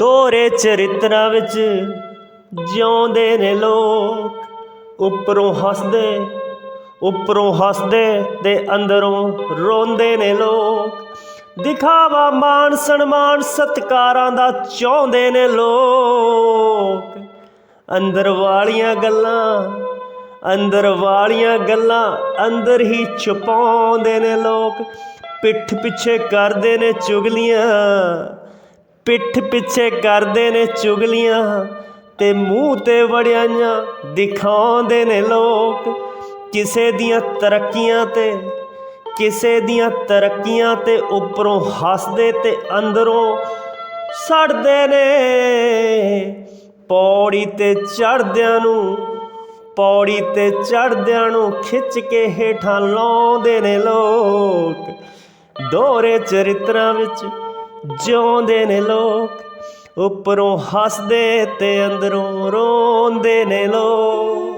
ਦੋਰੇ ਚਰਿਤਰਾਂ ਵਿੱਚ ਜਿਉਂਦੇ ਨੇ ਲੋਕ। ਉੱਪਰੋਂ ਹੱਸਦੇ ਉੱਪਰੋਂ ਹੱਸਦੇ ਤੇ ਅੰਦਰੋਂ ਰੋਂਦੇ ਨੇ ਲੋਕ। ਦਿਖਾਵਾ ਮਾਨ ਸਨਮਾਨ ਸਤਕਾਰਾਂ ਦਾ ਚਾਹੁੰਦੇ ਨੇ ਲੋਕ। ਅੰਦਰ ਵਾਲੀਆਂ ਗੱਲਾਂ, ਅੰਦਰ ਵਾਲੀਆਂ ਗੱਲਾਂ ਅੰਦਰ ਹੀ ਛੁਪਾਉਂਦੇ ਨੇ ਲੋਕ। ਪਿੱਠ ਪਿੱਛੇ ਕਰਦੇ ਨੇ ਚੁਗਲੀਆਂ ਪਿੱਠ ਪਿੱਛੇ ਕਰਦੇ ਨੇ ਚੁਗਲੀਆਂ ਤੇ ਮੂੰਹ ਤੇ ਵੜਿਆਈਆਂ ਦਿਖਾਉਂਦੇ ਨੇ ਲੋਕ। ਕਿਸੇ ਦੀਆਂ ਤਰੱਕੀਆਂ ਤੇ, ਕਿਸੇ ਦੀਆਂ ਤਰੱਕੀਆਂ ਤੇ ਉੱਪਰੋਂ ਹੱਸਦੇ ਤੇ ਅੰਦਰੋਂ ਸੜਦੇ ਨੇ। ਪੌੜੀ ਤੇ ਚੜਦਿਆਂ ਨੂੰ, ਪੌੜੀ ਤੇ ਚੜਦਿਆਂ ਨੂੰ ਖਿੱਚ ਕੇ ਹੇਠਾਂ ਲਾਉਂਦੇ ਨੇ ਲੋਕ। ਦੋਰੇ ਚਰਿਤਰਾਂ ਵਿੱਚ ਜਿਉਂਦੇ ਨੇ ਲੋਕ ਉੱਪਰੋਂ ਹੱਸਦੇ ਤੇ ਅੰਦਰੋਂ ਰੋਂਦੇ ਨੇ ਲੋਕ।